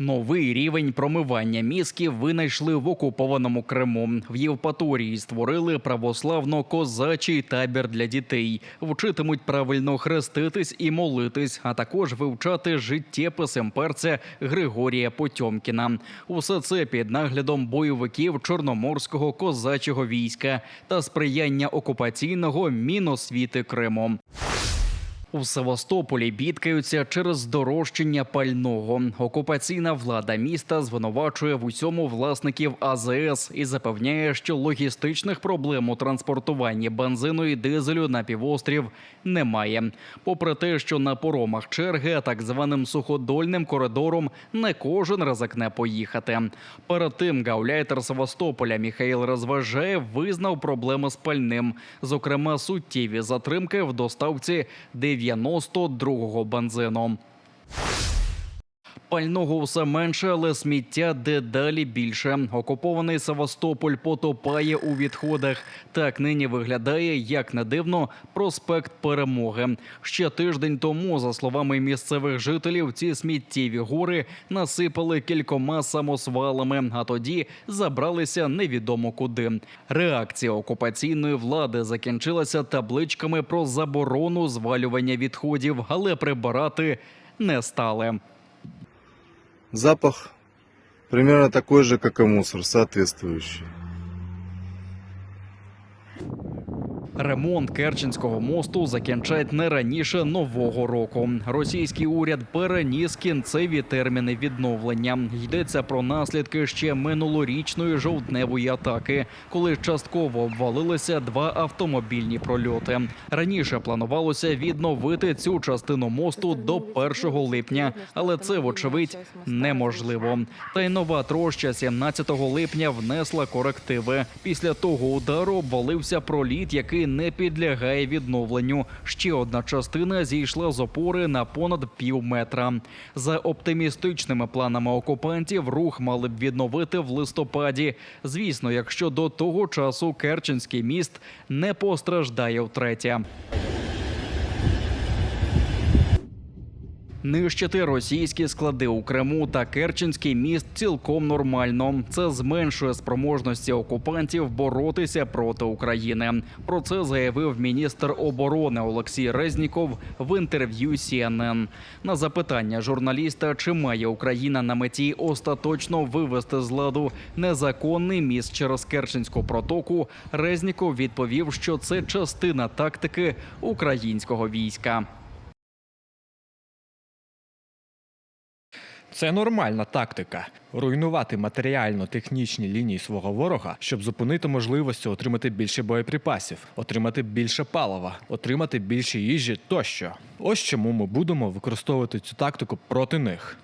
Новий рівень промивання мізків винайшли в окупованому Криму. В Євпаторії створили православно-козачий табір для дітей. Вчитимуть правильно хреститись і молитись, а також вивчати життєпис імперця Григорія Потьомкіна. Усе це під наглядом бойовиків Чорноморського козачого війська та сприяння окупаційного Міносвіти Криму. У Севастополі бідкаються через здорожчання пального. Окупаційна влада міста звинувачує в усьому власників АЗС і запевняє, що логістичних проблем у транспортуванні бензину і дизелю на півострів немає. Попри те, що на поромах черги, так званим суходольним коридором не кожен ризикне поїхати. Перед тим гауляйтер Севастополя Міхаїл Розважаєв визнав проблеми з пальним, зокрема суттєві затримки в доставці 92-го бензину. Пального все менше, але сміття дедалі більше. Окупований Севастополь потопає у відходах. Так нині виглядає, як не дивно, проспект Перемоги. Ще тиждень тому, за словами місцевих жителів, ці сміттєві гори насипали кількома самосвалами, а тоді забралися невідомо куди. Реакція окупаційної влади закінчилася табличками про заборону звалювання відходів, але прибирати не стали. Запах примерно такой же, как и мусор, соответствующий. Ремонт Керченського мосту закінчать не раніше нового року. Російський уряд переніс кінцеві терміни відновлення. Йдеться про наслідки ще минулорічної жовтневої атаки, коли частково обвалилися два автомобільні прольоти. Раніше планувалося відновити цю частину мосту до 1 липня, але це вочевидь неможливо. Та й нова троща 17 липня внесла корективи. Після того удару обвалився проліт, який не підлягає відновленню. Ще одна частина зійшла з опори на понад пів метра. За оптимістичними планами окупантів, рух мали б відновити в листопаді. Звісно, якщо до того часу Керченський міст не постраждає втретє. Нищити російські склади у Криму та Керченський міст цілком нормально. Це зменшує спроможності окупантів боротися проти України. Про це заявив міністр оборони Олексій Резніков в інтерв'ю CNN. На запитання журналіста, чи має Україна на меті остаточно вивести з ладу незаконний міст через Керченську протоку, Резніков відповів, що це частина тактики українського війська. Це нормальна тактика руйнувати матеріально-технічні лінії свого ворога, щоб зупинити можливості отримати більше боєприпасів, отримати більше палива, отримати більше їжі тощо. Ось чому ми будемо використовувати цю тактику проти них.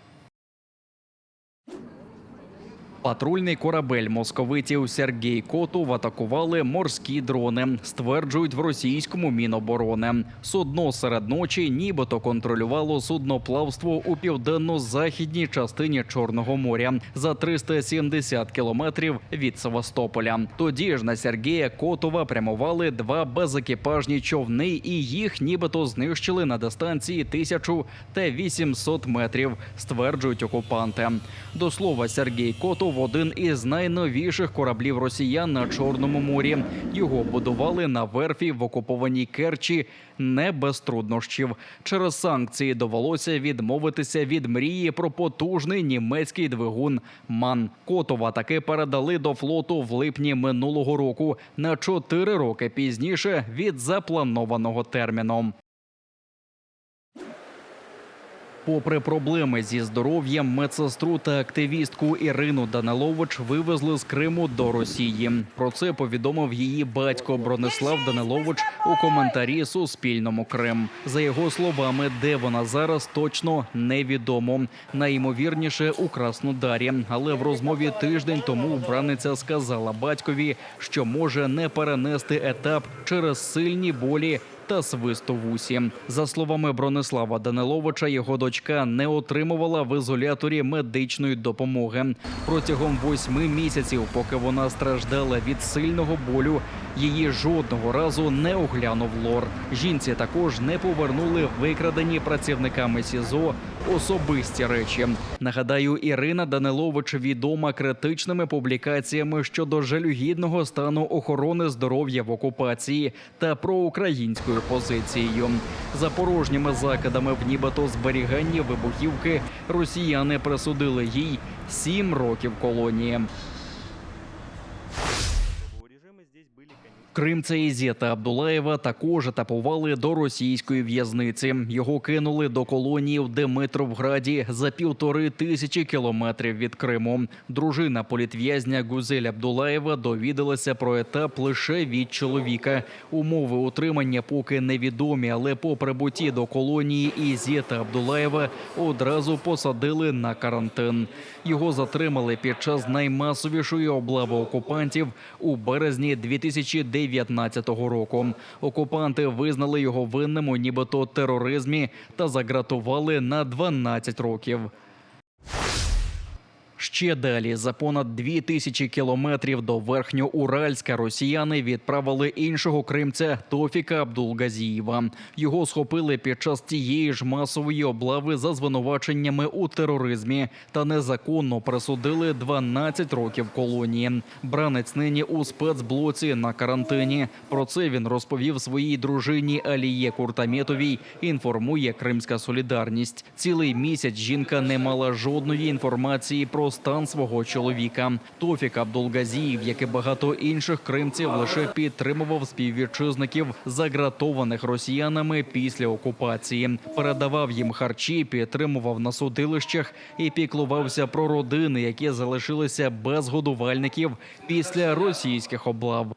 Патрульний корабель московитів Сергій Котов атакували морські дрони, стверджують в російському міноборони. Судно серед ночі нібито контролювало судноплавство у південно-західній частині Чорного моря за 370 кілометрів від Севастополя. Тоді ж на Сергія Котова прямували два безекіпажні човни, і їх нібито знищили на дистанції 1000 та 800 метрів, стверджують окупанти. До слова, Сергій Котов один із найновіших кораблів росіян на Чорному морі. Його будували на верфі в окупованій Керчі не без труднощів. Через санкції довелося відмовитися від мрії про потужний німецький двигун МАН. Котова таки передали до флоту в липні минулого року на 4 роки пізніше від запланованого терміну. Попри проблеми зі здоров'ям, медсестру та активістку Ірину Данилович вивезли з Криму до Росії. Про це повідомив її батько Бронислав Данилович у коментарі Суспільному Крим. За його словами, де вона зараз точно невідомо. Найімовірніше у Краснодарі. Але в розмові тиждень тому браниця сказала батькові, що може не перенести етап через сильні болі та свист у вусі. За словами Бронислава Даниловича, його дочка не отримувала в ізоляторі медичної допомоги протягом восьми місяців, поки вона страждала від сильного болю. Її жодного разу не оглянув лор. Жінці також не повернули викрадені працівниками СІЗО особисті речі. Нагадаю, Ірина Данилович відома критичними публікаціями щодо жалюгідного стану охорони здоров'я в окупації та проукраїнською позицією. За порожніми закидами в нібито зберігання вибухівки росіяни присудили їй сім років колонії. Кримця Абдулаєва також етапували до російської в'язниці. Його кинули до колонії в Димитровграді за півтори тисячі кілометрів від Криму. Дружина політв'язня Гузель Абдулаєва довідалася про етап лише від чоловіка. Умови утримання поки невідомі, але по прибутті до колонії і Зєта Абдулаєва одразу посадили на карантин. Його затримали під час наймасовішої облави окупантів у березні 2019 року. Окупанти визнали його винним у нібито тероризмі та загратували на 12 років. Ще далі, за понад дві тисячі кілометрів до Верхньоуральська, росіяни відправили іншого кримця Тофіка Абдулгазієва. Його схопили під час тієї ж масової облави за звинуваченнями у тероризмі та незаконно присудили 12 років колонії. Бранець нині у спецблоці на карантині. Про це він розповів своїй дружині Аліє Куртаметовій. Інформує Кримська солідарність. Цілий місяць жінка не мала жодної інформації про стан свого чоловіка. Тофік Абдулгазіїв, як і багато інших кримців, лише підтримував співвітчизників, загратованих росіянами після окупації. Передавав їм харчі, підтримував на судилищах і піклувався про родини, які залишилися без годувальників після російських облав.